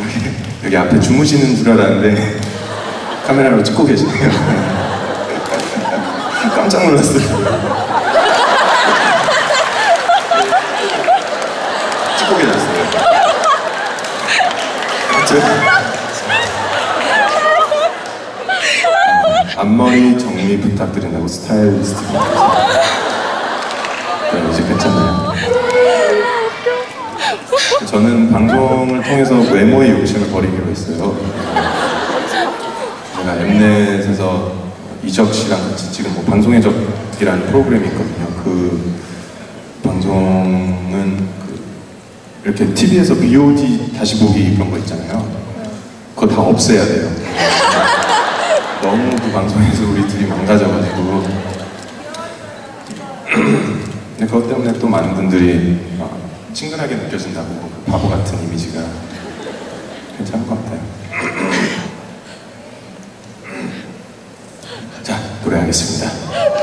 여기, 여기 앞에 주무시는 줄 알았는데 카메라로 찍고 계시네요. 깜짝 놀랐어요. 찍고 계셨어요. 맞죠? 앞머리 정리 부탁드린다고 스타일리스트분께서 저는 방송을 통해서 외모의 욕심을 버리기로 했어요. 제가 엠넷에서 이적 씨랑 같이 지금 뭐 방송의 적이라는 프로그램이 있거든요. 그 방송은 그 이렇게 TV에서 BOD 다시 보기 그런 거 있잖아요. 그거 다 없애야 돼요. 너무 그 방송에서 우리 둘이 망가져가지고 근데 그것 때문에 또 많은 분들이 어, 친근하게 느껴진다고 그 바보 같은 이미지가 괜찮은 것 같아요. 자 노래하겠습니다.